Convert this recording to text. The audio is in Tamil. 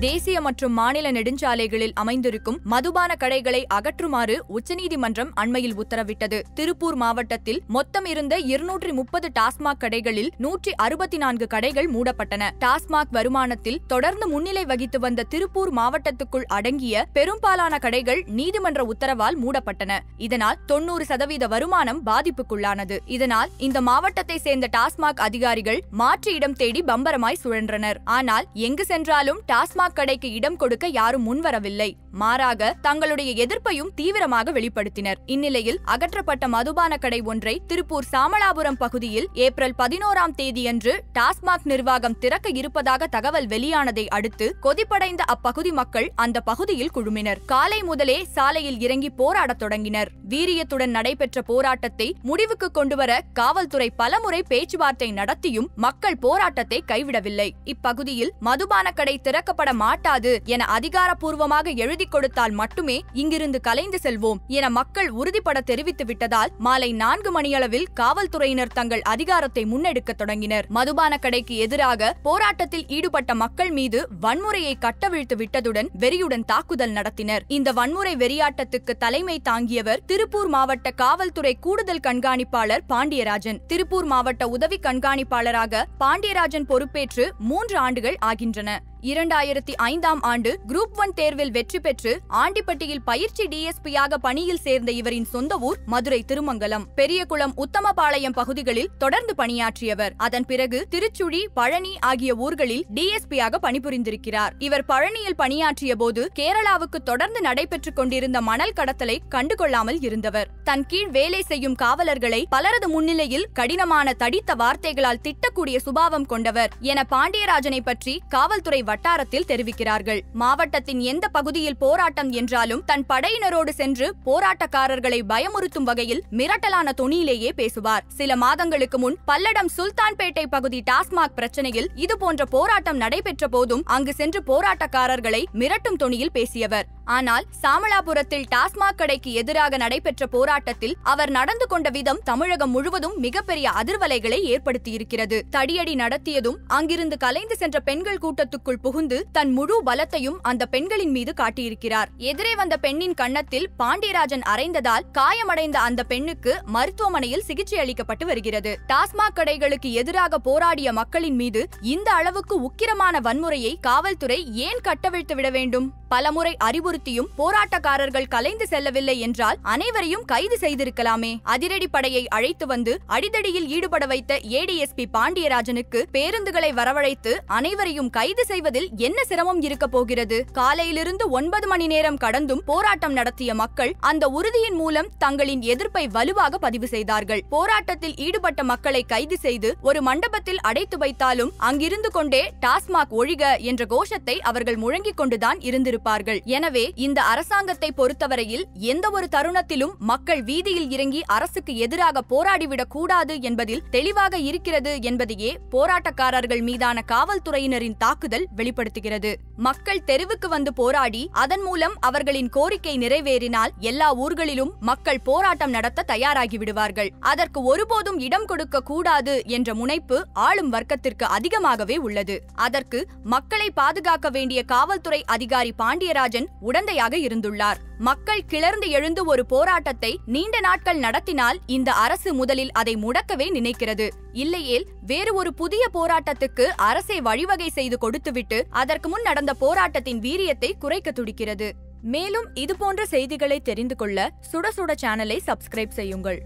தேசிய மற்றும் மாநில நெடுஞ்சாலைகளில் அமைந்திருக்கும் மதுபான கடைகளை அகற்றுமாறு உச்சநீதிமன்றம் அண்மையில் உத்தரவிட்டது. திருப்பூர் மாவட்டத்தில் மொத்தம் இருந்த இருநூற்றி முப்பது டாஸ்மாக் கடைகளில் நூற்றி அறுபத்தி நான்கு கடைகள் மூடப்பட்டன. டாஸ்மாக் வருமானத்தில் தொடர்ந்து முன்னிலை வகித்து வந்த திருப்பூர் மாவட்டத்துக்குள் அடங்கிய பெரும்பாலான கடைகள் நீதிமன்ற உத்தரவால் மூடப்பட்டன. இதனால் தொண்ணூறு சதவீத வருமானம் பாதிப்புக்குள்ளானது. இதனால் இந்த மாவட்டத்தை சேர்ந்த டாஸ்மாக் அதிகாரிகள் மாற்று இடம் தேடி பம்பரமாய் சுழன்றனர். ஆனால் எங்கு சென்றாலும் டாஸ்மாக் கடைக்கு இடம் கொடுக்க யாரும் முன்வரவில்லை. மாறாக தங்களுடைய எதிர்ப்பையும் தீவிரமாக வெளிப்படுத்தினர். இந்நிலையில் அகற்றப்பட்ட மதுபான கடை ஒன்றை திருப்பூர் சாமலாபுரம் பகுதியில் ஏப்ரல் பதினோராம் தேதியன்று டாஸ்மாக் நிர்வாகம் திறக்க இருப்பதாக தகவல் வெளியானதை அடுத்து கொதிப்படைந்த அப்பகுதி மக்கள் அந்த பகுதியில் குழுமினர். காலை முதலே சாலையில் இறங்கி போராடத் தொடங்கினர். வீரியத்துடன் நடைபெற்ற போராட்டத்தை முடிவுக்கு கொண்டுவர காவல்துறை பலமுறை பேச்சுவார்த்தை நடத்தியும் மக்கள் போராட்டத்தை கைவிடவில்லை. இப்பகுதியில் மதுபான கடை திறக்கப்பட மாட்டாது என அதிகாரப்பூர்வமாக எழுதி கொடுத்தால் மட்டுமே இங்கிருந்து கலைந்து செல்வோம் என மக்கள் உறுதிபட தெரிவித்து விட்டதால் மாலை நான்கு மணியளவில் காவல்துறையினர் தங்கள் அதிகாரத்தை முன்னெடுக்க தொடங்கினர். மதுபான கடைக்கு எதிராக போராட்டத்தில் ஈடுபட்ட மக்கள் மீது வன்முறையை கட்டவிழ்த்து விட்டதுடன் வெறியுடன் தாக்குதல் நடத்தினர். இந்த வன்முறை வெறியாட்டத்துக்கு தலைமை தாங்கியவர் திருப்பூர் மாவட்ட காவல்துறை கூடுதல் கண்காணிப்பாளர் பாண்டியராஜன். திருப்பூர் மாவட்ட உதவி கண்காணிப்பாளராக பாண்டியராஜன் பொறுப்பேற்று மூன்று ஆண்டுகள் ஆகின்றன. இரண்டாயிரத்தி ஐந்தாம் ஆண்டு குரூப் ஒன் தேர்வில் வெற்றி பெற்று ஆண்டிப்பட்டியில் பயிற்சி டிஎஸ்பியாக பணியில் சேர்ந்த இவரின் சொந்த ஊர் மதுரை திருமங்கலம். பெரியகுளம் உத்தமபாளையம் பகுதிகளில் தொடர்ந்து பணியாற்றியவர். அதன் பிறகு திருச்சுழி பழனி ஆகிய ஊர்களில் டிஎஸ்பியாக பணிபுரிந்திருக்கிறார். இவர் பழனியில் பணியாற்றிய போது கேரளாவுக்கு தொடர்ந்து நடைபெற்றுக் கொண்டிருந்த மணல் கடத்தலை கண்டுகொள்ளாமல் இருந்தவர். தன் கீழ் வேலை செய்யும் காவலர்களை பலரது முன்னிலையில் கடினமான தடித்த வார்த்தைகளால் திட்டக்கூடிய சுபாவம் கொண்டவர். என பாண்டியராஜனை பற்றி காவல்துறை வட்டாரத்தில் தெரிவிக்கிறார்கள். மாவட்டத்தின் எந்த பகுதியில் போராட்டம் என்றாலும் தன் படையினரோடு சென்று போராட்டக்காரர்களை பயமுறுத்தும் வகையில் மிரட்டலான தொனியிலேயே பேசுவார். சில மாதங்களுக்கு முன் பல்லடம் சுல்தான்பேட்டை பகுதி டாஸ்மாக் பிரச்சனையில் இதுபோன்ற போராட்டம் நடைபெற்ற போதும் அங்கு சென்று போராட்டக்காரர்களை மிரட்டும் தொனியில் பேசியவர். ஆனால் சாமலாபுரத்தில் டாஸ்மாக் கடைக்கு எதிராக நடைபெற்ற போராட்டத்தில் அவர் நடந்து கொண்ட விதம் தமிழகம் முழுவதும் மிகப்பெரிய அதிர்வலைகளை ஏற்படுத்தியிருக்கிறது. தடியடி நடத்தியதும் அங்கிருந்து கலைந்து சென்ற பெண்கள் கூட்டத்துக்குள் புகுந்து தன் முழு பலத்தையும் அந்த பெண்களின் மீது காட்டியிருக்கிறார். எதிரே வந்த பெண்ணின் கன்னத்தில் பாண்டியராஜன் அறைந்ததால் காயமடைந்த அந்த பெண்ணுக்கு மருத்துவமனையில் சிகிச்சை அளிக்கப்பட்டு வருகிறது. டாஸ்மாக் கடைகளுக்கு எதிராக போராடிய மக்களின் மீது இந்த அளவுக்கு உக்கிரமான வன்முறையை காவல்துறை ஏன் கட்டவிழ்த்து விட வேண்டும்? பலமுறை அறிவுறுத்தியும் போராட்டக்காரர்கள் கலைந்து செல்லவில்லை என்றால் அனைவரையும் கைது செய்திருக்கலாமே. அதிரடி படையை அழைத்து வந்து அடிதடியில் ஈடுபட வைத்த ஏடிஎஸ்பி பாண்டியராஜனுக்கு பேருந்துகளை வரவழைத்து அனைவரையும் கைது செய்வதில் என்ன சிரமம் இருக்க போகிறது? காலையிலிருந்து ஒன்பது மணி நேரம் கடந்தும் போராட்டம் நடத்திய மக்கள் அந்த உறுதியின் மூலம் தங்களின் எதிர்ப்பை வலுவாக பதிவு செய்தார்கள். போராட்டத்தில் ஈடுபட்ட மக்களை கைது செய்து ஒரு மண்டபத்தில் அடைத்து வைத்தாலும் அங்கிருந்து கொண்டே டாஸ்மாக் ஒழிக என்ற கோஷத்தை அவர்கள் முழங்கிக் கொண்டுதான் கொண்டிருப்பார்கள் எனவே இந்த அரசாங்கத்தை பொறுத்தவரையில் எந்த ஒரு தருணத்திலும் மக்கள் வீதியில் இறங்கி அரசுக்கு எதிராக போராடிவிடக் கூடாது என்பதில் தெளிவாக இருக்கிறது என்பதையே போராட்டக்காரர்கள் மீதான காவல்துறையினரின் தாக்குதல் வெளிப்படுத்துகிறது. மக்கள் தெருவுக்கு வந்து போராடி அதன் மூலம் அவர்களின் கோரிக்கை நிறைவேறினால் எல்லா ஊர்களிலும் மக்கள் போராட்டம் நடத்த தயாராகி விடுவார்கள். அதற்கு ஒருபோதும் இடம் கொடுக்க கூடாது என்ற முனைப்பு ஆளும் வர்க்கத்திற்கு அதிகமாகவே உள்ளது. அதற்கு மக்களை பாதுகாக்க வேண்டிய காவல்துறை அதிகாரி பாண்டியராஜன் உடந்தையாக இருந்துள்ளார். மக்கள் கிளர்ந்து எழுந்து ஒரு போராட்டத்தை நீண்ட நாட்கள் நடத்தினால் இந்த அரசு முதலில் அதை முடக்கவே நினைக்கிறது. இல்லையேல் வேறு ஒரு புதிய போராட்டத்துக்கு அரசை வழிவகை செய்து கொடுத்துவிட்டு அதற்கு முன் நடந்த போராட்டத்தின் வீரியத்தை குறைக்க துடிக்கிறது. மேலும் இதுபோன்ற செய்திகளை தெரிந்து கொள்ள சுட சுட சேனலை சப்ஸ்கிரைப் செய்யுங்கள்.